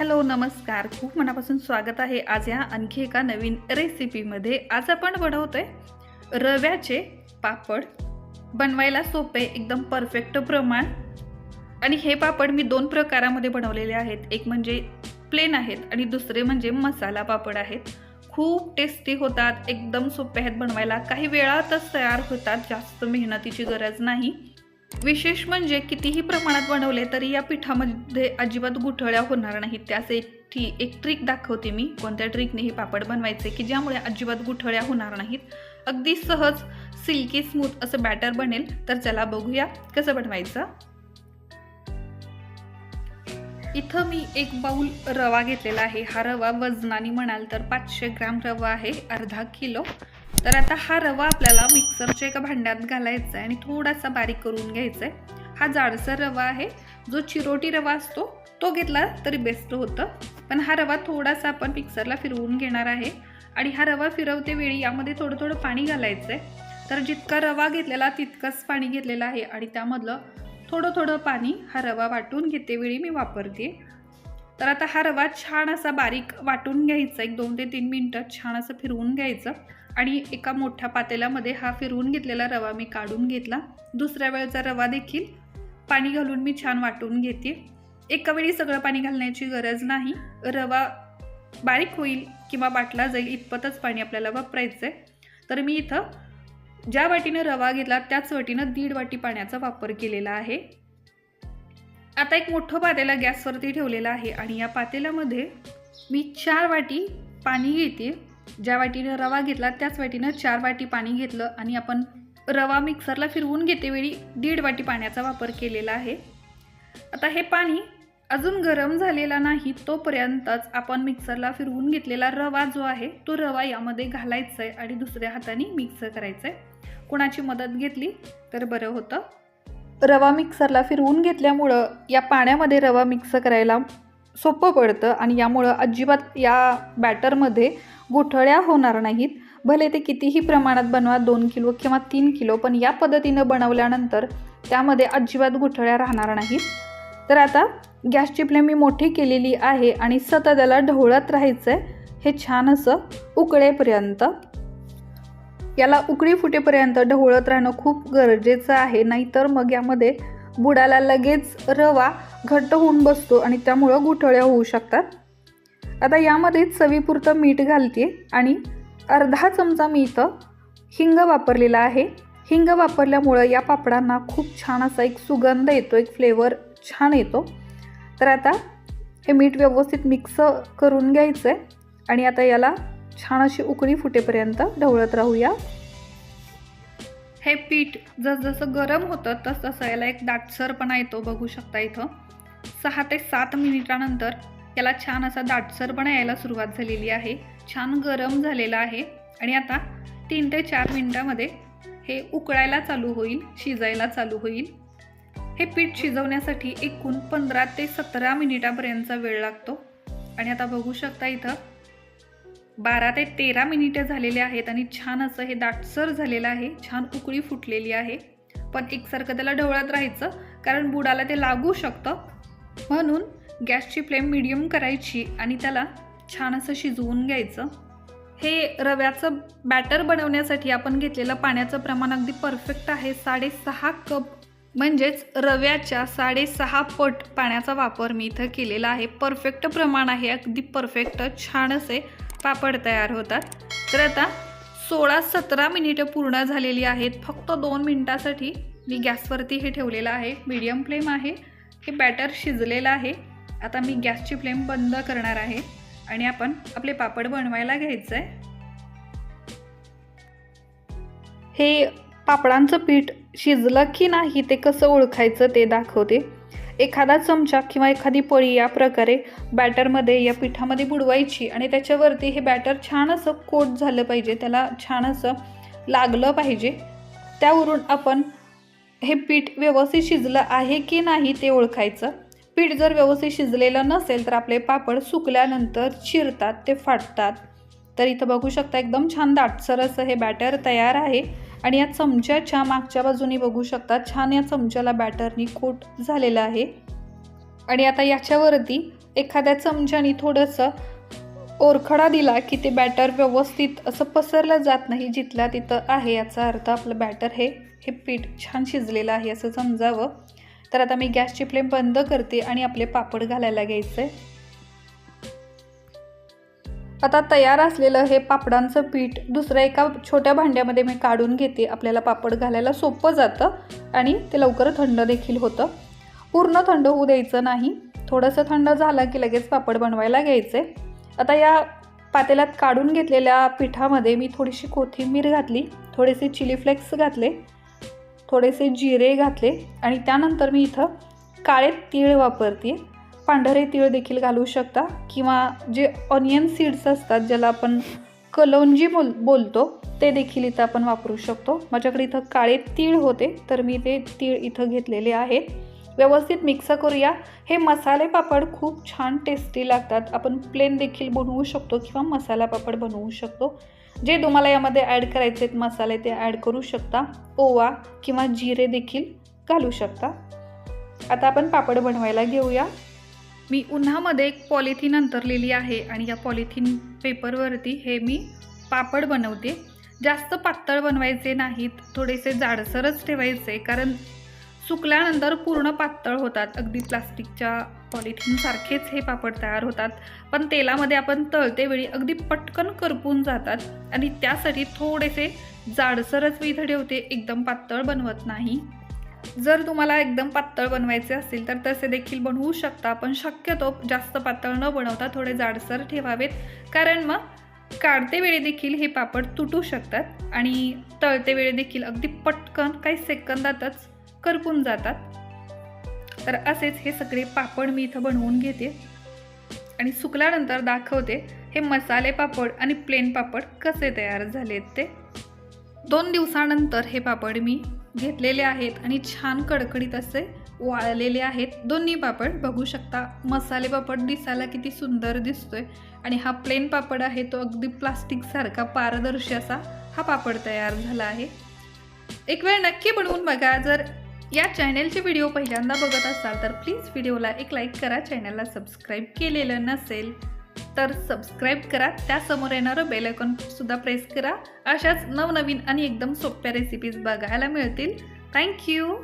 Hello नमस्कार. खूप मनापासून स्वागत आहे आज या आणखी एका नवीन रेसिपीमध्ये. आज आपण बनवतोय रव्याचे पापड. बनवायला सोपे एकदम परफेक्ट प्रमाण. आणि हे पापड मी दोन प्रकारामध्ये बनवलेले आहेत. एक म्हणजे प्लेन आहेत आणि दुसरे म्हणजे मसाला पापड आहेत. खूप टेस्टी होतात एकदम सोपे आहेत बनवायला. काही वेळातच तयार होतात जास्त मेहनतीची गरज नाही. विशेष म्हणजे कितीही प्रमाणात बनवले तरी या पिठामध्ये अजिबात गुठळ्या होणार नाहीत. त्यास एक ठी एक ट्रिक दाखवते मी. कोणत्या ट्रिकने हे पापड बनवायचे की ज्यामुळे अजिबात गुठळ्या होणार नाहीत. अगदी सहज सिल्की स्मूथ असं बॅटर बनेल. तर चला बघूया कसं बनवायचं. इथं मी एक बाऊल रवा घेतलेला आहे. हा रवा वजनाने म्हणाल तर पाचशे ग्रॅम रवा आहे. अर्धा किलो. तर आता हा रवा आपल्याला मिक्सरच्या एका भांड्यात घालायचा आहे आणि थोडासा बारीक करून घ्यायचा आहे. हा जाडसर रवा आहे. जो चिरोटी रवा असतो तो घेतला तरी बेस्ट होतं. पण हा रवा थोडासा आपण मिक्सरला फिरवून घेणार आहे. आणि हा रवा फिरवते वेळी यामध्ये थोडं थोडं पाणी घालायचं आहे तर जितका रवा घेतलेला तितकंच पाणी घेतलेलं आहे आणि त्यामधलं थोडं थोडं पाणी हा रवा वाटून घेते वेळी मी वापरते. तर आता हा रवा छान असा बारीक वाटून घ्यायचा एक दोन ते तीन मिनटं छान असं फिरवून घ्यायचं. आणि एका मोठ्या पातेल्यामध्ये हा फिरवून घेतलेला रवा मी काढून घेतला. दुसऱ्या वेळेचा रवा देखील पाणी घालून मी छान वाटून घेते. एका वेळी सगळं पाणी घालण्याची गरज नाही. रवा बारीक होईल किंवा बाटला जाईल इतपतच पाणी आपल्याला वापरायचं आहे तर मी इथं ज्या वाटीनं रवा घेतला त्याच वाटीनं दीड वाटी पाण्याचा वापर केलेला आहे. आता एक मोठं पातेला गॅसवरती ठेवलेलं आहे आणि या पातेल्यामध्ये मी चार वाटी पाणी घेते. ज्या वाटीनं रवा घेतला त्याच वाटीनं चार वाटी पाणी घेतलं आणि आपण रवा मिक्सरला फिरवून घेतेवेळी दीड वाटी पाण्याचा वापर केलेला आहे. आता हे पाणी अजून गरम झालेला नाही तोपर्यंतच आपण मिक्सरला फिरवून घेतलेला रवा जो आहे तो रवा यामध्ये घालायचा आहे आणि दुसऱ्या हाताने मिक्स करायचा आहे कोणाची मदत घेतली तर बरं होतं. रवा मिक्सरला फिरवून घेतल्यामुळं या पाण्यामध्ये रवा मिक्स करायला सोपं पडतं आणि यामुळं अजिबात या बॅटरमध्ये गुठळ्या होणार नाहीत. भले ते कितीही प्रमाणात बनवा दोन किलो किंवा तीन किलो पण या पद्धतीनं बनवल्यानंतर त्यामध्ये अजिबात गुठळ्या राहणार नाहीत. तर आता गॅसची फ्लेम मी मोठी केलेली आहे आणि सतत त्याला ढवळत राहायचं आहे हे छान असं उकळेपर्यंत. याला उकळी फुटेपर्यंत ढवळत राहणं खूप गरजेचं आहे नाहीतर मग यामध्ये बुडाला लगेच रवा घट्ट होऊन बसतो आणि त्यामुळं गुठळ्या होऊ शकतात. आता यामध्ये चवीपुरतं मीठ घालते आणि अर्धा चमचा मी इथं हिंग वापरलेला आहे. हिंग वापरल्यामुळं या पापडांना खूप छान असा एक सुगंध येतो एक फ्लेवर छान येतो. तर आता हे मीठ व्यवस्थित मिक्स करून घ्यायचं आहे आणि आता याला छान अशी उकळी फुटेपर्यंत ढवळत राहूया. हे पीठ जसजसं गरम होतं तसतसं याला एक दाटसरपणा येतो बघू शकता इथं. सहा ते सात मिनिटानंतर त्याला छान असा दाटसरपणा यायला सुरुवात झालेली आहे. छान गरम झालेला आहे. आणि आता तीन ते चार मिनिटामध्ये हे उकळायला चालू होईल शिजायला चालू होईल. हे पीठ शिजवण्यासाठी एकूण पंधरा ते सतरा मिनिटापर्यंतचा वेळ लागतो. आणि आता बघू शकता इथं बारा ते तेरा मिनिटं झालेले आहेत आणि छान असं हे दाटसर झालेलं आहे. छान उकळी फुटलेली आहे. पण एकसारखं त्याला ढवळत राहायचं कारण बुडाला ते लागू शकतं. म्हणून गॅसची फ्लेम मिडियम करायची आणि त्याला छान असं शिजवून घ्यायचं. हे रव्याचं बॅटर बनवण्यासाठी आपण घेतलेलं पाण्याचं प्रमाण अगदी परफेक्ट आहे. साडेसहा कप म्हणजेच रव्याच्या साडेसहा पट पाण्याचा वापर मी इथं केलेला आहे. परफेक्ट प्रमाण आहे. अगदी परफेक्ट छान असे पापड तयार होतात. तर आता सोळा सतरा मिनिटं पूर्ण झालेली आहेत. फक्त दोन मिनटासाठी मी गॅसवरती हे ठेवलेलं आहे. मीडियम फ्लेम आहे. हे बॅटर शिजलेलं आहे. आता मी गॅसची फ्लेम बंद करणार आहे आणि आपण आपले पापड बनवायला घ्यायचं आहे हे पापडांचं पीठ शिजलं की नाही ते कसं ओळखायचं ते दाखवते. एखादा चमचा किंवा एखादी पळी या प्रकारे बॅटरमध्ये या पिठामध्ये बुडवायची आणि त्याच्यावरती हे बॅटर छान असं कोट झालं पाहिजे त्याला छान असं लागलं पाहिजे. त्यावरून आपण हे पीठ व्यवस्थित शिजलं आहे की नाही ते ओळखायचं. पीठ जर व्यवस्थित शिजलेलं नसेल तर आपले पापड सुकल्यानंतर चिरतात ते फाटतात. तर इथं बघू शकता एकदम छान दाटसर असं हे बॅटर तयार आहे. आणि या चमच्याच्या मागच्या बाजूनी बघू शकता छान या चमच्याला बॅटरनी कोट झालेलं आहे. आणि आता याच्यावरती एखाद्या चमच्याने थोडंसं ओरखडा दिला की ते बॅटर व्यवस्थित असं पसरलं जात नाही जिथल्या तिथं आहे याचा अर्थ आपलं बॅटर हे हे पीठ छान शिजलेलं आहे असं समजावं. तर आता मी गॅसची फ्लेम बंद करते आणि आपले पापड घालायला घ्यायचे. आता तयार असलेलं हे पापडांचं पीठ दुसऱ्या एका छोट्या भांड्यामध्ये मी काढून घेते. आपल्याला पापड घालायला सोपं जातं आणि ते लवकर थंड देखील होतं. पूर्ण थंड होऊ द्यायचं नाही. थोडंसं थंड झालं की लगेच पापड बनवायला घ्यायचे. आता या पातेल्यात काढून घेतलेल्या पिठामध्ये मी थोडीशी कोथिंबीर घातली थोडेसे चिली फ्लेक्स घातले थोडेसे जिरे घातले आणि त्यानंतर मी इथं काळे तीळ वापरते. पांढरे तीळ देखील घालू शकता किंवा जे ऑनियन सीड्स असतात ज्याला आपण कलौंजी बोल बोलतो ते देखील इथं आपण वापरू शकतो. माझ्याकडे इथं काळे तीळ होते तर मी ते तीळ इथं घेतलेले आहेत. व्यवस्थित मिक्स करूया. हे मसाले पापड खूप छान टेस्टी लागतात. आपण प्लेन देखील बनवू शकतो किंवा मसाला पापड बनवू शकतो. जे तुम्हाला यामध्ये ॲड करायचे आहेत मसाले ते ॲड करू शकता. ओवा किंवा जिरे देखील घालू शकता. आता आपण पापड बनवायला घेऊया. मी उन्हामध्ये एक पॉलिथिन अंतरलेली आहे आणि या पॉलिथिन पेपरवरती हे मी पापड बनवते. जास्त पातळ बनवायचे नाहीत थोडेसे जाडसरच ठेवायचे कारण सुकल्यानंतर पूर्ण पातळ होतात. अगदी प्लास्टिकच्या पॉलिथिनसारखेच हे पापड तयार होतात. पण तेलामध्ये आपण तळते वेळी अगदी पटकन करपून जातात आणि त्यासाठी थोडेसे जाडसरच मी इथं ठेवते एकदम पातळ बनवत नाही. जर तुम्हाला एकदम पातळ बनवायचे असतील तर तसे देखील बनवू शकता पण शक्यतो जास्त पातळ न बनवता थोडे जाडसर ठेवावेत. कारण मग काढते वेळी देखील हे पापड तुटू शकतात आणि तळते वेळी देखील अगदी पटकन काही सेकंदातच करपून जातात. तर असेच हे सगळे पापड मी इथं बनवून घेते. आणि सुकल्यानंतर दाखवते हे मसाले पापड आणि प्लेन पापड कसे तयार झालेत ते. दोन दिवसानंतर हे पापड मी घेतलेले आहेत आणि छान कडकडीत असे वाळलेले आहेत. दोन्ही पापड बघू शकता. मसाले पापड दिसायला किती सुंदर दिसतोय. आणि हा प्लेन पापड आहे तो अगदी प्लास्टिकसारखा पारदर्शी असा हा पापड तयार झाला आहे. एक वेळ नक्की बनवून बघा. जर या चॅनेलचे व्हिडिओ पहिल्यांदा बघत असाल तर प्लीज व्हिडिओला एक लाईक करा चॅनलला सबस्क्राईब केलेलं नसेल तर सबस्क्राईब करा त्यासमोर येणारं बेलायकॉनसुद्धा प्रेस करा. अशाच नवनवीन आणि एकदम सोप्या रेसिपीज बघायला मिळतील. थँक्यू